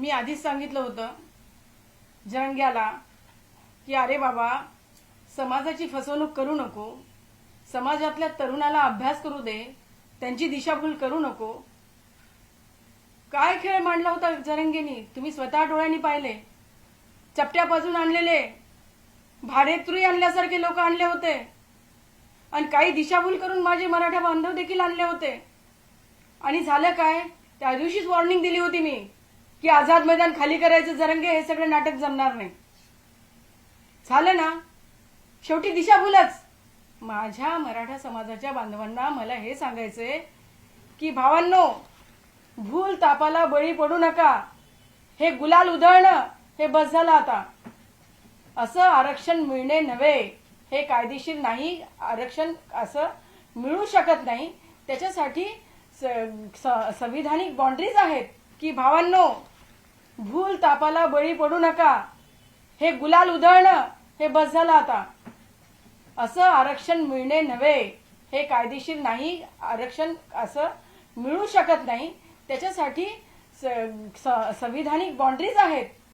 मी आधीच सांगितलं होतं जरंग्याला की अरे बाबा समाजाची फसवणूक करू नको. समाजातल्या तरुणाला अभ्यास करू दे. त्यांची दिशाभूल करू नको. काय खेळ मांडला होता जरंगेनी? तुम्ही स्वतः डोळ्यांनी पाहिले. चपट्यापासून आणलेले भाडेत्रुई आणल्यासारखे लोक आणले होते. आणि काही दिशाभूल करून माझे मराठा बांधव देखील आणले होते. आणि झालं काय? त्या दिवशीच वॉर्निंग दिली होती मी. की आझाद मैदान खाली करायचं जरंगे हे सगळं नाटक जमणार नाही. झालं ना? शेवटी दिशाभूलच माझ्या मराठा समाजाच्या बांधवांना मला हे सांगायचंय की भावांनो भूल तापाला बळी पडू नका. हे गुलाल उधळणं हे बस झालं आता. असं आरक्षण मिळणे नव्हे. हे कायदेशीर नाही आरक्षण असं मिळू शकत नाही. त्याच्यासाठी स- स- संविधानिक बाउंड्रीज आहेत की भावांनो भूल तापाला बळी पडू नका. हे गुलाल उधळणं हे बस झालं आता. असं आरक्षण मिळणे नव्हे. हे कायदेशीर नाही आरक्षण असं मिळू शकत नाही. त्याच्यासाठी स- स- संविधानिक बाउंड्रीज आहेत.